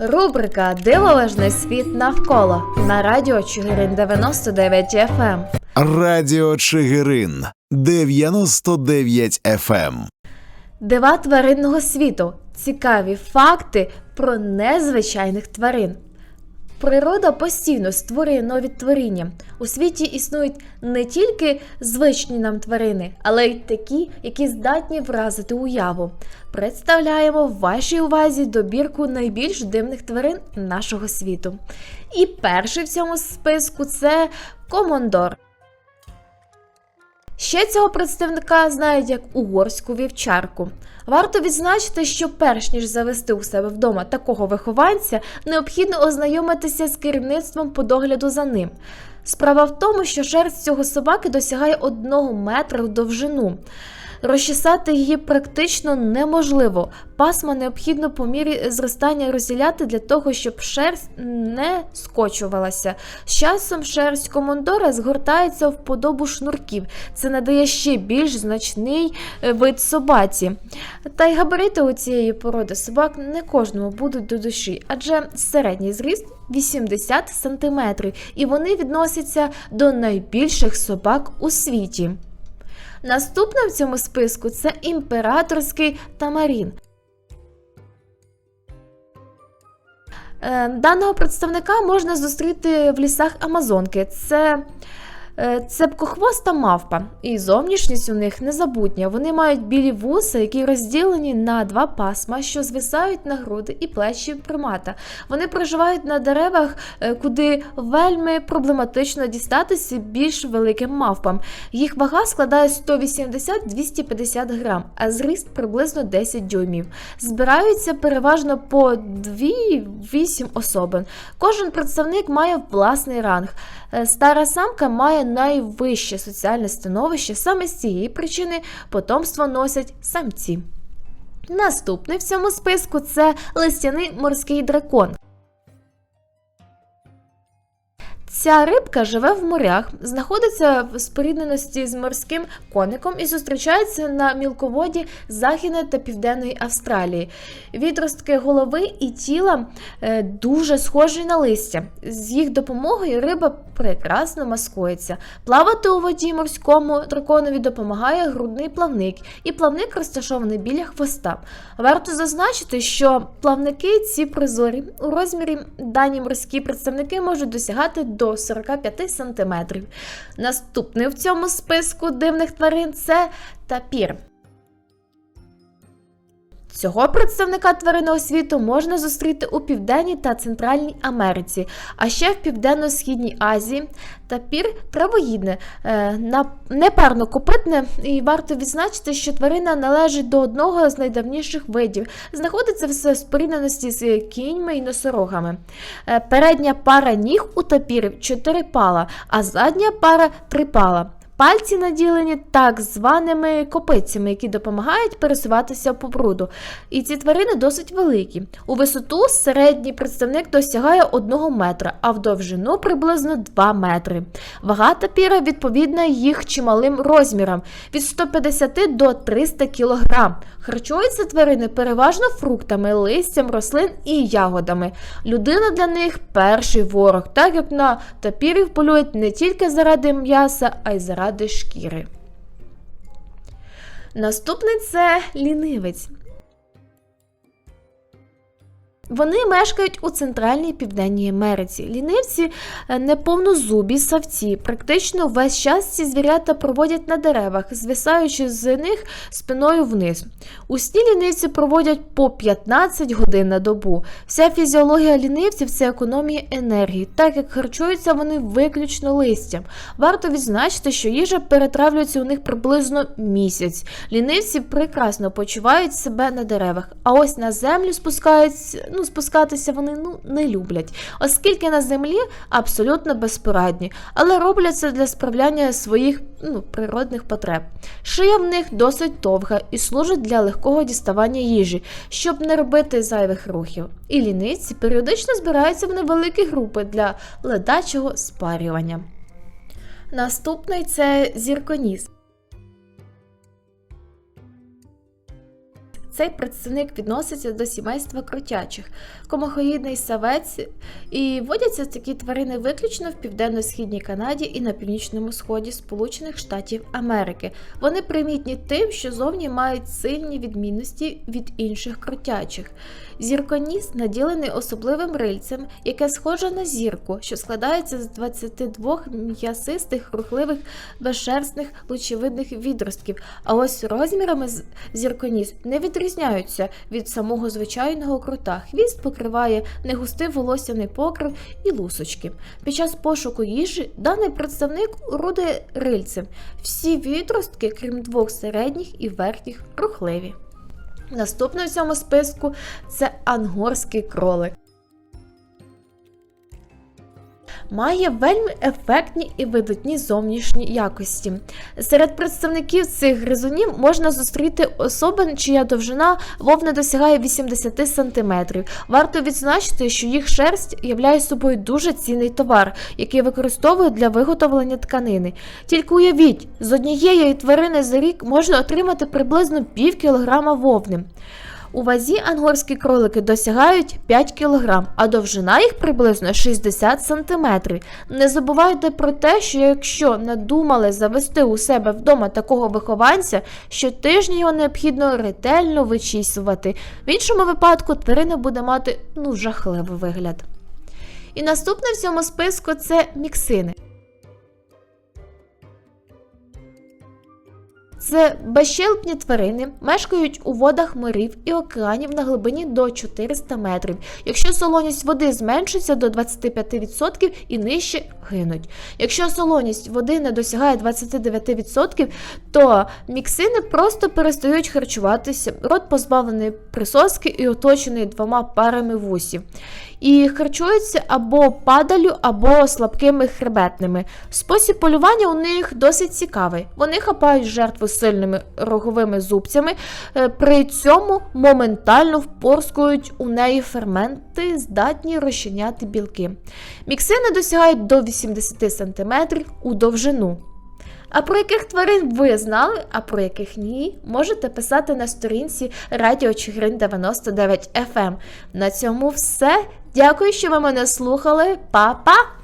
Рубрика Дивовижний світ навколо на радіо Чигирин 99 FM. Радіо Чигирин 99 FM. Дива тваринного світу. Цікаві факти про незвичайних тварин. Природа постійно створює нові творіння. У світі існують не тільки звичні нам тварини, але й такі, які здатні вразити уяву. Представляємо вашій увазі добірку найбільш дивних тварин нашого світу. І перший в цьому списку це комондор. Ще цього представника знають як угорську вівчарку. Варто відзначити, що перш ніж завести у себе вдома такого вихованця, необхідно ознайомитися з керівництвом по догляду за ним. Справа в тому, що шерсть цього собаки досягає одного метра в довжину. Розчесати її практично неможливо. Пасма необхідно по мірі зростання розділяти для того, щоб шерсть не скочувалася. З часом шерсть комондора згортається в подобу шнурків. Це надає ще більш значний е, вид собаці. Та й габарити у цієї породи собак не кожному будуть до душі, адже середній зріст 80 см, і вони відносяться до найбільших собак у світі. Наступне в цьому списку це імператорський тамарін. Е, Даного представника можна зустріти в лісах Амазонки. Це цепкохвоста мавпа, і зовнішність у них незабутня. Вони мають білі вуса, які розділені на два пасма, що звисають на груди і плечі примата. Вони проживають на деревах, е, куди вельми проблематично дістатися більш великим мавпам. Їх вага складає 180-250 грам, а зріст приблизно 10 дюймів. Збираються переважно по 2-8 особин. Кожен представник має власний ранг. Е, Стара самка має найвище соціальне становище, саме з цієї причини потомство носять самці. Наступний в цьому списку це листяний морський дракон. Ця рибка живе в морях, знаходиться в спорідненості з морським коником і зустрічається на мілководі Західної та Південної Австралії. Відростки голови і тіла е, дуже схожі на листя. З їх допомогою риба прекрасно маскується. Плавати у воді морському драконові допомагає грудний плавник, і плавник розташований біля хвоста. Варто зазначити, що плавники ці прозорі у розмірі дані морські представники можуть досягати до 45 см. Наступний в цьому списку дивних тварин це тапір. Цього представника тваринного світу можна зустріти у Південній та Центральній Америці, а ще в Південно-Східній Азії. Тапір травоїдне, е, на- непарнокопитне, і варто відзначити, що тварина належить до одного з найдавніших видів. Знаходиться в спорідненості з кіньми і носорогами. Е, Передня пара ніг у тапірів 4 пала, а задня пара 3 пала. Пальці наділені так званими копицями, які допомагають пересуватися по бруду. І ці тварини досить великі. У висоту середній представник досягає 1 метра, а в довжину приблизно 2 метри. Вага тапіра відповідна їх чималим розмірам від 150 до 300 кг. Харчуються тварини переважно фруктами, листям рослин і ягодами. Людина для них перший ворог, так як на тапірів полюють не тільки заради м'яса, а й заради шкіри. Наступний це лінивець. Вони мешкають у центральній південній Америці. Лінивці е, неповнозубі савці. Практично весь час ці звірята проводять на деревах, звисаючи з них спиною вниз. У сні лінивці проводять по 15 годин на добу. Вся фізіологія лінивців це економія енергії, так як харчуються вони виключно листям. Варто відзначити, що їжа перетравлюється у них приблизно місяць. Лінивці прекрасно почувають себе на деревах, а ось на землю спускаються, ну, спускатися вони ну, не люблять, оскільки на землі абсолютно безпорадні, але роблять це для справляння своїх ну, природних потреб. Шия в них досить довга і служить для легкого діставання їжі, щоб не робити зайвих рухів. І ліниці періодично збираються в невеликі групи для ледачого спарювання. Наступний це зірконіс. Цей представник відноситься до сімейства кротячих, комахоїдний савець, і водяться такі тварини виключно в південно-східній Канаді і на північному сході Сполучених Штатів Америки. Вони примітні тим, що зовні мають сильні відмінності від інших кротячих. Зірконіс наділений особливим рильцем, яке схоже на зірку, що складається з 22 м'ясистих, рухливих, безшерстних лучевидних відростків. А ось розмірами зірконіс не відрізняються від самого звичайного крута. Хвіст покриває негустий волосяний покрив і лусочки. Під час пошуку їжі даний представник орудує рильцем. Всі відростки, крім двох середніх і верхніх, рухливі. Наступний в цьому списку це ангорський кролик. Має вельми ефектні і видатні зовнішні якості. Серед представників цих гризунів можна зустріти особин, чия довжина вовна досягає 80 см. Варто відзначити, що їх шерсть являє собою дуже цінний товар, який використовують для виготовлення тканини. Тільки уявіть, з однієї тварини за рік можна отримати приблизно пів кілограма вовни. У вазі ангорські кролики досягають 5 кг, а довжина їх приблизно 60 см. Не забувайте про те, що якщо надумали завести у себе вдома такого вихованця, щотижня його необхідно ретельно вичісувати. В іншому випадку тварина буде мати ну жахливий вигляд. І наступне в цьому списку це міксини. Це безщелепні тварини мешкають у водах морів і океанів на глибині до 400 метрів. Якщо солоність води зменшиться до 25% і нижче гинуть. Якщо солоність води не досягає 29%, то міксини просто перестають харчуватися. Рот позбавлений присоски і оточений двома парами вусів. І харчуються або падалю, або слабкими хребетними. Спосіб полювання у них досить цікавий. Вони хапають жертву сильними роговими зубцями, е, при цьому моментально впорскують у неї ферменти, здатні розчиняти білки. Міксини досягають до 80 см у довжину. А про яких тварин ви знали, а про яких ні, можете писати на сторінці Радіо Чигирин 99 FM. На цьому все. Дякую, що ви мене слухали. Па-па!